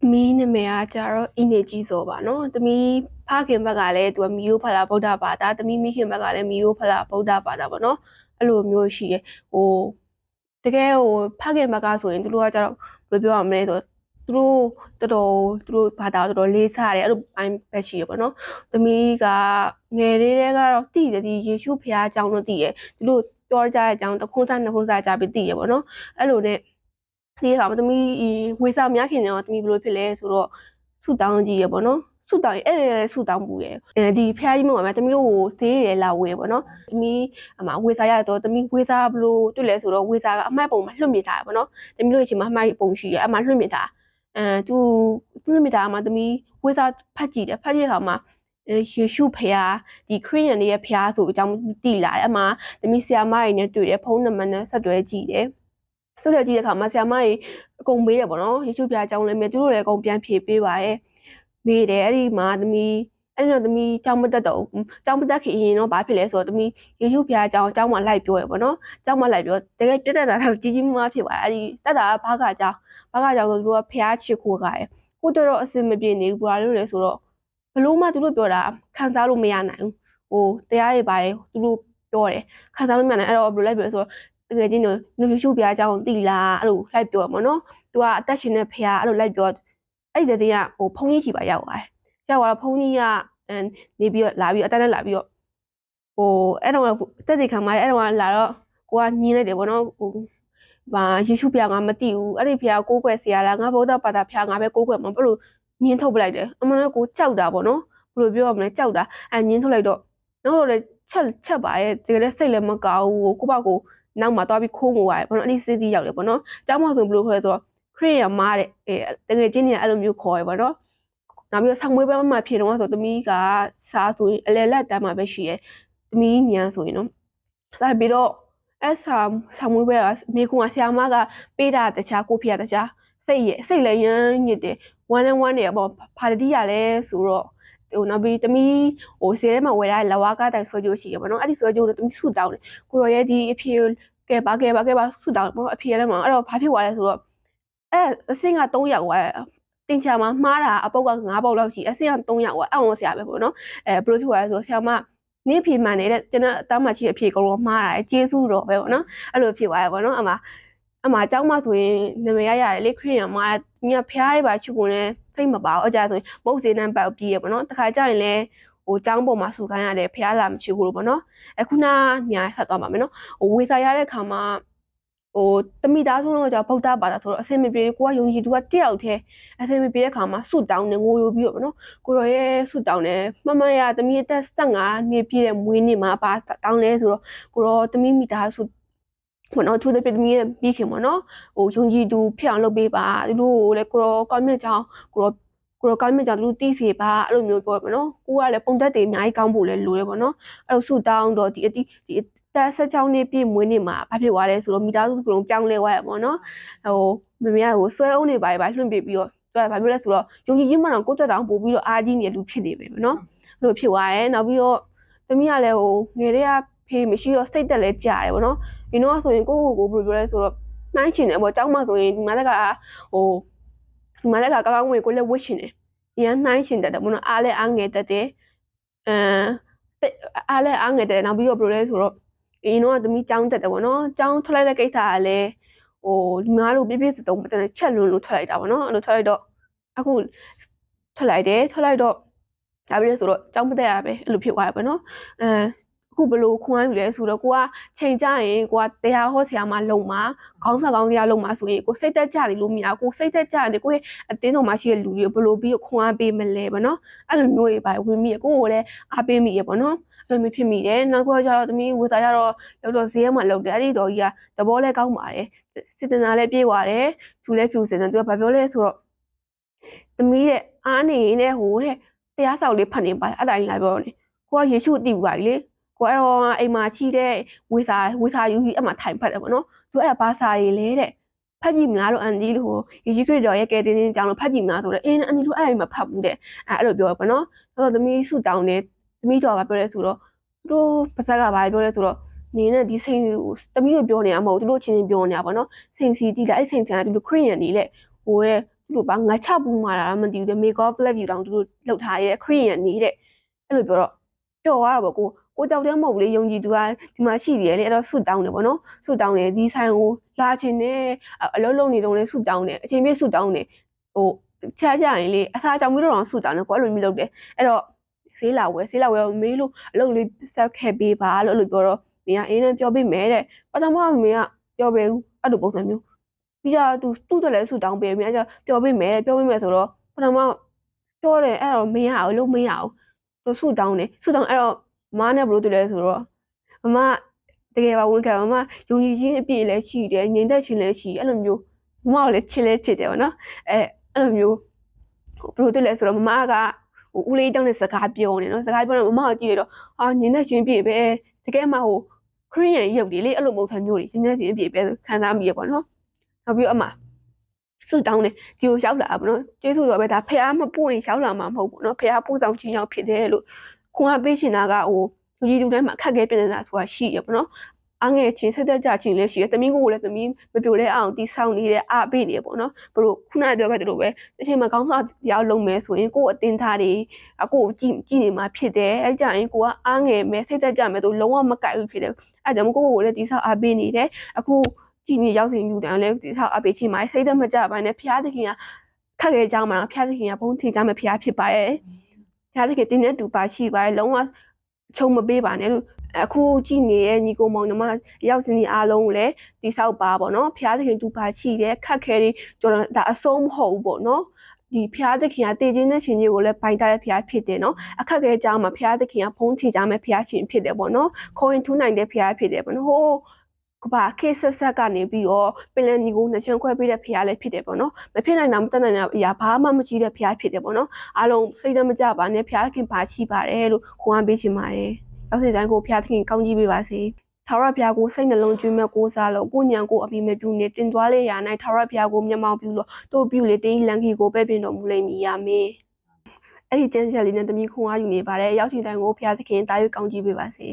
သမီးနာမည်ကကြတော့အင်းနေကြီးစောပါနော်သမီးဖခင်ဘက်ကလည်းသူကမီယိုဖလာဗုဒ္ဓဘာသာသမီးမိခင်ဘက်ကလည်းမီယိုဖလာဗုဒ္ဓဘာသာပေါ့နော်အဲ့လိုမျိုးရှိရဟိုတကယ်ဟိုဖခင်ဘက်ကဆိုရင်သူတို့ကကြတော့ဘယ်လိုပြောရမလဲဆိုသူတို့တော်တော်သူတို့ဘာသာတော်တော်လေးစားတယ်အဲ့လိုပိုင်းပဲရှိရပေါ့နော်သမီးကငယ်လေးတည်းကတော့တည်တယ်ဒီယေရှုဖခင်အကြောင်းလို့တည်ရသူတို့ပြောကြတဲ့အကြောင်းတစ်ခုစားနှစ်ခုစားကြပြီးတည်ရပေါ့နော်အဲ့လိုနဲ့ ဒီကသမီးဝေစာများခင်တော့သမီးဘယ်လိုဖြစ်လဲဆိုတော့ဆူတောင်းကြည့်ရပေါ့နော်ဆူတောင်းအဲ့ဒါဆူတောင်းပူတယ်အဲဒီဖះကြီးမှာမှာသမီးတို့ကိုဈေးရလာဝေပေါ့နော်သမီးအမဝေစာရတော့သမီးဝေစာဘယ်လိုတွေ့လဲဆိုတော့ဝေစာကအမှတ်ပုံမှာလွှတ်မြစ်ထားတယ်ပေါ့နော်သမီးတို့အချိန်မှာအမှတ်ပုံရှိရအမှလွှတ်မြစ်ထားအဲသူလွှတ်မြစ်ထားမှာသမီးဝေစာဖတ်ကြည့်တယ်ဖတ်ကြည့်တဲ့အခါမှာယေရှုဖះဒီခရစ်ယာန်တွေရဲ့ဖះဆိုအကြောင်းသိလာတယ်အမှသမီးဆရာမတွေနဲ့တွေ့တယ်ဖုန်းနံပါတ်နဲ့ဆက်သွယ်ကြည့်တယ် ဆက်သွယ်ကြည့်တဲ့အခါမှာဆရာမကြီးအကုန်မေးတယ်ပေါ့နော်ယေရှုဖះအကြောင်းလည်းမေးသူတို့လည်းအကုန်ပြန်ဖြေပေးပါတယ်မေးတယ်အဲ့ဒီမှာသမီးအဲ့တော့သမီးကြောင်းမတက်တော့ကြောင်းမတက်ခင်ရင်တော့ဘာဖြစ်လဲဆိုတော့သမီးယေရှုဖះအကြောင်းအကြောင်းမှလိုက်ပြောရပေါ့နော်အကြောင်းမှလိုက်ပြောတကယ်တက်တက်တာတော့ကြီးကြီးမားမားဖြစ်သွားတယ်အဲ့ဒီတက်တာကဘာကအကြောင်းဘာကအကြောင်းဆိုသူတို့ကဖះချစ်ခိုးကြတယ်ကိုတော်တော့အစင်မပြေနေဘူးဘာလို့လဲဆိုတော့ဘလို့မှသူတို့ပြောတာခံစားလို့မရနိုင်ဘူးဟိုတရားတွေပါတယ်သူတို့ပြောတယ်ခံစားလို့မရနိုင်အဲ့တော့ဘယ်လိုလိုက်ပြောဆိုတော့ တကယ်ချင်းတို့နူရှုပြားအကြောင်းတိလားအဲ့လိုလိုက်ပြောမှာနော်သူကအသက်ရှင်တဲ့ဖះအဲ့လိုလိုက်ပြောအဲ့ဒီတဲ့ကဟိုဖုန်းကြီးချီပါရောက်သွားတယ်ရောက်သွားတော့ဖုန်းကြီးကနေပြီးတော့လာပြီးအတက်နဲ့လာပြီးတော့ဟိုအဲ့တော့တက်တဲ့ခံမအဲ့တော့လာတော့ကိုကညင်းလိုက်တယ်ပေါ့နော်ဟိုဘာယေရှုပြားငါမသိဘူးအဲ့ဒီဖះကိုးကွယ်ဆရာလားငါဗုဒ္ဓဘာသာဖះငါပဲကိုးကွယ်မှာဘလို့ညင်းထုတ်ပလိုက်တယ်အမှန်တော့ကိုကြောက်တာပေါ့နော်ဘယ်လိုပြောရမလဲကြောက်တာအဲညင်းထုတ်လိုက်တော့နောက်တော့လည်းချက်ချက်ပါရဲ့တကယ်လည်းစိတ်လည်းမကောင်းဘူးကိုပေါ့ကို နောက်မှာသွားပြီးခိုးငိုရတယ်ပေါ့နော်အဲ့ဒီစစ်တီးရောက်တယ်ပေါ့နော်ကျောင်းမဆိုဘယ်လိုခေါ်လဲဆိုတော့ခရစ်ယာန်မားတဲ့အဲတကယ်ချင်းနေအဲ့လိုမျိုးခေါ်ရပေါ့နော်နောက်ပြီးတော့ဆောင်းမွေးပွဲမှာဖြစ်တော့ဆိုသမီးကစားဆိုရင်အလဲလက်တမ်းမှာပဲရှိရဲသမီးညံဆိုရင်နော်စားပြီးတော့အဲ့ဆာဆောင်းမွေးပွဲကမိကွန်းကဆရာမကပေးတာတခြားကိုဖေတခြားစိတ်ရစိတ်လည်းရမ်းညစ်တယ်ဝမ်းလည်းဝမ်းနေရပေါ့ဖာတီးရလဲဆိုတော့ ဟိုနောက်ပြီးတမီးဟိုဈေးထဲမှာဝယ်ရတဲ့လဝါကတိုင်ဆွဲကြိုးရှိရပါတော့အဲ့ဒီဆွဲကြိုးကိုတမီးဆူတောင်းတယ်ကိုရောရဲ့ဒီအဖေကဲပါကဲပါကဲပါဆူတောင်းပေါ့အဖေလည်းမအဲ့တော့ဘာဖြစ်သွားလဲဆိုတော့အဲ့အစင်းက3ယောက်သွားတင်ချာမှာမှားတာအပုတ်က9ပုတ်လောက်ရှိအစင်းက3ယောက်သွားအအောင်ဆရာပဲပေါ့နော်အဲဘယ်လိုဖြစ်သွားလဲဆိုတော့ဆရာမနင်းဖြေမှန်နေတဲ့ကျွန်တော်အသားမှရှိအဖြေအကုန်လုံးမှားတာကျေးဇူးတော်ပဲပေါ့နော်အဲ့လိုဖြစ်သွားရပေါ့နော်အမအမအเจ้าမဆိုရင်နာမည်ရရတယ်လေခရစ်ယာန်မှာညဖျားရပါချူကုန်လဲစိ တ်မပါဘူးအကြဆိုရင်မုတ်စေနံပတ်ပြီးရပေါ့နော်တခါကျရင်လဲဟိုចောင်းပေါ်မှာဆူခိုင်းရတယ်ဖះလာမချူဘူးလို့ပေါ့နော်အခုနညာဆက်သွားပါမယ်နော်ဟိုဝေစာရတဲ့ခါမှာဟိုတမိသားစုလုံးကကြောင့်ဗုဒ္ဓဘာသာဆိုတော့အစင်မပြေကိုကယုံကြည်သူကတယောက်တည်းအစင်မပြေတဲ့ခါမှာဆုတောင်းနေငိုယူပြီးတော့ပေါ့နော်ကိုရောရဲ့ဆုတောင်းနေမမရတမိအသက်15နှစ်ပြည့်တဲ့မွေးနေ့မှာပါတောင်းလဲဆိုတော့ကိုရောတမိမိသားစု မနော်သူတဲ့ပြည်သမီးရဲ့ပြီးခင်မနော်ဟိုယုံကြည်သူဖြစ်အောင်လုပ်ပေးပါသူတို့ကိုလည်းကိုရောကောင်းမြတ်ကြောင်းကိုရောကိုရောကောင်းမြတ်ကြောင့်သူတို့သိစေပါအဲ့လိုမျိုးပြောရမနော်ကိုကလည်းပုံသက်တွေအများကြီးကောင်းဖို့လည်းလိုရပါနော်အဲ့လိုဆူတောင်းတော့ဒီအတိဒီတက်ဆက်ချောင်းနေပြည့်မွေးနေမှာဘာဖြစ်သွားလဲဆိုတော့မိသားစုကလုံးပြောင်းလဲသွားရပေါ့နော်ဟိုမမေကဟိုဆွဲအုံးနေပါပါလွှင့်ပြပြီးတော့သူကဘာမျိုးလဲဆိုတော့ယုံကြည်ခြင်းမှတော့ကိုယ့်တက်တောင်ပို့ပြီးတော့အားကြီးနေလူဖြစ်နေပဲနော်အဲ့လိုဖြစ်သွားရဲနောက်ပြီးတော့သမီးကလည်းဟိုငယ်လေးက ဖေးမရှိတော့စိတ်သက်လဲကြာတယ်ပေါ့နော်ဒီတော့ဆိုရင်ကိုကိုကိုဘယ်လိုပြောလဲဆိုတော့နှိုင်းချင်တယ်ပေါ့ကျောင်းမှာဆိုရင်ဒီမှာလက်ကဟိုဒီမှာလက်ကကောင်းကောင်းဝင်ကိုလည်းဝှစ်ချင်တယ်ရန်နှိုင်းချင်တယ်ပေါ့နော်အားလဲအားငယ်တတ်တယ်အဲအားလဲအားငယ်တယ်နောက်ပြီးတော့ဘယ်လိုလဲဆိုတော့အင်းတော့သမီးကျောင်းတက်တယ်ပေါ့နော်ကျောင်းထွက်လိုက်တဲ့ကိစ္စကလည်းဟိုဒီမှာလို့ပြပြစတုံးတဲ့ချက်လွန်းလို့ထွက်လိုက်တာပေါ့နော်အဲ့လိုထွက်လိုက်တော့အခုထွက်လိုက်တယ်ထွက်လိုက်တော့ဒါပြီးလဲဆိုတော့ကျောင်းမတက်ရပဲအဲ့လိုဖြစ်သွားရပါတော့အဲ ခုဘလို့ခွန်းယူလဲဆိုတော့ကိုကချိန်ကြရင်ကိုကတရားဟောဆရာမလုံမှာခေါင်းဆက်ကောင်းတရားလုံမှာဆိုရင်ကိုစိတ်သက်ကြတယ်လို့မရကိုစိတ်သက်ကြတယ်ကိုရဲ့အတင်းတော်မှာရှိတဲ့လူတွေဘလို့ပြီးခွန်းအားပေးမလဲဗောနော်အဲ့လိုမျိုးတွေပါဝင်မိရကိုကိုလည်းအားပေးမိရဗောနော်အဲ့လိုမျိုးဖြစ်မိတယ်နောက်ကကျတော့သမီးဝေစာရတော့လောက်တော့ဈေးမှာလောက်တယ်အဲ့ဒီတော့ကြီးကသဘောလဲကောင်းပါတယ်စေတနာလည်းပြေးသွားတယ်ဖြူလဲဖြူစင်တယ်သူကဘာပြောလဲဆိုတော့သမီးရဲ့အားနေနဲ့ဟိုတဲ့တရားဆောက်လေးဖတ်နေပါအဲ့ဒါကြီးလာပြောတယ်ကိုကယေရှုအတိဘူးပါလေ ကိုအဲ့တော့အိမ်မှာချီတဲ့ဝေစာဝေစာယူပြီးအမှထိုင်ဖတ်တယ်ပေါ့နော်သူအဲ့ဘာစာရေးလဲတဲ့ဖတ်ကြည့်မလားလို့အန်ဒီလို့ဟိုယေရှုခရစ်တော်ရဲ့ကယ်တင်ခြင်းကြောင့်လို့ဖတ်ကြည့်မလားဆိုတော့အင်းအန်ဒီလို့အဲ့အိမ်မှာဖတ်ဘူးတဲ့အဲ့အဲ့လိုပြောရပေါ့နော်အဲ့တော့သမီးဆူတောင်းတယ်သမီးတော်ကပြောရဲဆိုတော့သူတို့ပါဇက်ကဘာပြောလဲဆိုတော့နေနဲ့ဒီစိန်ကိုတမီးတို့ပြောနေတာမဟုတ်သူတို့ချင်းချင်းပြောနေတာပေါ့နော်စိန်စီကြည့်လိုက်အဲ့စိန်ဆန်ကသူတို့ခရစ်ယာန်နေလေဟိုတဲ့သူတို့ဘာငါချပူမာတာမသိဘူးတဲ့မေကောဖလက်ဗီတောင်သူတို့လောက်ထားရဲခရီးရန်နေတဲ့အဲ့လိုပြောတော့ကြော်သွားတာပေါ့ကို ကိုကြောက်တဲ့မဟုတ်ဘူးလေယုံကြည်သူကဒီမှာရှိသေးတယ်လေအဲ့တော့ဆူတောင်းတယ်ပေါ့နော်ဆူတောင်းတယ်ဒီဆိုင်ကိုလာချင်တယ်အလုံးလုံးနေတော့လေဆူတောင်းတယ်အချိန်ပြည့်ဆူတောင်းတယ်ဟိုချားကြရင်လေအစားကြောင့်ပြီးတော့ဆူတောင်းတယ်ကိုအဲ့လိုမျိုးလုပ်တယ်အဲ့တော့ဈေးလာဝယ်ဈေးလာဝယ်မေးလို့အလုံးလေးဆက်ခဲ့ပေးပါလို့အဲ့လိုပြောတော့မင်းကအေးနဲ့ပြောပေးမယ်တဲ့ပထမမင်းကပြောပေးဘူးအဲ့လိုပုံစံမျိုးပြီးကြသူသူ့တက်လဲဆူတောင်းပေးမြဲကြပျော်ပေးမယ်တဲ့ပျော်ပေးမယ်ဆိုတော့ပထမပြောတယ်အဲ့တော့မရဘူးလို့မရဘူးသူဆူတောင်းတယ်ဆူတောင်းအဲ့တော့ မမနဲ့ဘလို့တူလဲဆိုတော့မမတကယ်ပါဝန်ခံမမယုံကြည်ခြင်းအပြည့်လည်းရှိတယ်ငြိမ်သက်ခြင်းလည်းရှိအဲ့လိုမျိုးမမကိုလည်းချစ်လဲချစ်တယ်ပေါ့နော်အဲအဲ့လိုမျိုးဘလို့တူလဲဆိုတော့မမကဟိုဦးလေးတောင်းတဲ့စကားပြောနေနော်စကားပြောတော့မမကိုကြည့်ရတော့အာငြိမ်သက်ခြင်းပြည့်ပဲတကယ်မှဟိုခရီးရန်ရုပ်တွေလေအဲ့လိုပုံစံမျိုးတွေငြိမ်သက်ခြင်းပြည့်ပဲခံစားမိရပေါ့နော်နောက်ပြီးအမဆူတောင်းတယ်ဒီကိုရောက်လာပါနော်ကျေးဇူးတော်ပဲဒါဖះမပွင့်ရောက်လာမှာမဟုတ်ဘူးနော်ဖះပူဆောင်ချင်းရောက်ဖြစ်တယ်လို့ ခွန်အားပေးရှင်တာကဟိုလူကြီးလူတိုင်းမှာအခက်အခဲပြနေတာဆိုတာရှိရပါတော့အငယ်ချင်းဆက်သက်ကြချင်းလည်းရှိရသမီးကိုလည်းသမီးမပြိုလဲအောင်တီးဆောင်နေတဲ့အားပေးနေပေါ့နော်ဘလို့ခုနကပြောခဲ့တယ်လို့ပဲတစ်ချိန်မှာကောင်းစားတရားလုံးမယ်ဆိုရင်ကိုယ့်အတင်းသားတွေအကိုကြည့်ကြည့်နေမှာဖြစ်တယ်အဲကြရင်ကိုကအားငယ်မယ်ဆက်သက်ကြမယ်ဆိုလုံးဝမကိုက်ဘူးဖြစ်တယ်အဲကြောင့်ကိုယ့်ကိုလည်းတီးဆောင်အားပေးနေတယ်အခုကြည်နေရောက်စီယူတယ်လည်းဒီဆောက်အပေချီမှာစိတ်သက်မကြပါနဲ့ဖျားသခင်ကခက်ခဲကြောင်းမှာဖျားသခင်ကဘုန်းထင်ကြမယ်ဖျားဖြစ်ပါရဲ့ ဖျားသခင်တင်းနဲ့တူပါရှိပါရဲ့လုံးဝချုံမပေးပါနဲ့လို့အခုကြည်နေတဲ့ညီကိုမောင်နှမရောက်စီနေအားလုံးကိုလည်းဒီဆောက်ပါပေါ့နော်ဖျားသခင်တူပါရှိတယ်ခက်ခဲတွေကျွန်တော်ဒါအဆုံးမဟုတ်ဘူးပေါ့နော်ဒီဖျားသခင်ကတည်ခြင်းတဲ့ရှင်ကြီးကိုလည်းပိုင်တာတဲ့ဖျားဖြစ်တယ်နော်အခက်အခဲကြောင်းမှာဖျားသခင်ကဘုန်းထင်ကြမယ်ဖျားရှင်ဖြစ်တယ်ပေါ့နော်ခေါရင်ထူးနိုင်တဲ့ဖျားဖြစ်တယ်ပေါ့နော်ဟိုး ကဘာခေတ်ဆက်ဆက်ကနေပြီးတော့ပင်လယ်ညီကိုနှစ်ချမ်းခွဲပေးတဲ့ဖရားလည်းဖြစ်တယ်ပေါ့နော်မဖြစ်နိုင်တာမတတ်နိုင်တာအရာဘာမှမကြည့်တဲ့ဖရားဖြစ်တယ်ပေါ့နော်အားလုံးစိတ်တမကြပါနဲ့ဖရားခင်ပါရှိပါတယ်လို့ခွန်အားပေးချင်ပါတယ်ရောက်စီတိုင်းကိုဖရားခင်ကောင်းကြီးပေးပါစေထာဝရဘုရားကိုစိတ်နှလုံးကျွေးမဲ့ကိုးစားလို့ကိုညံကိုအပြီးမပြူနေတင်သွားလေရာ၌ထာဝရဘုရားကိုမျက်မှောက်ပြုလို့တို့ပြုလေတင်းလန်ခီကိုပဲ့ပြင်တော်မူလိမ့်မည်အာမင်အဲ့ဒီကျမ်းစာလေးနဲ့တမီခွန်အားယူနေပါတယ်ရောက်စီတိုင်းကိုဘုရားသခင်တာရွေးကောင်းကြီးပေးပါစေ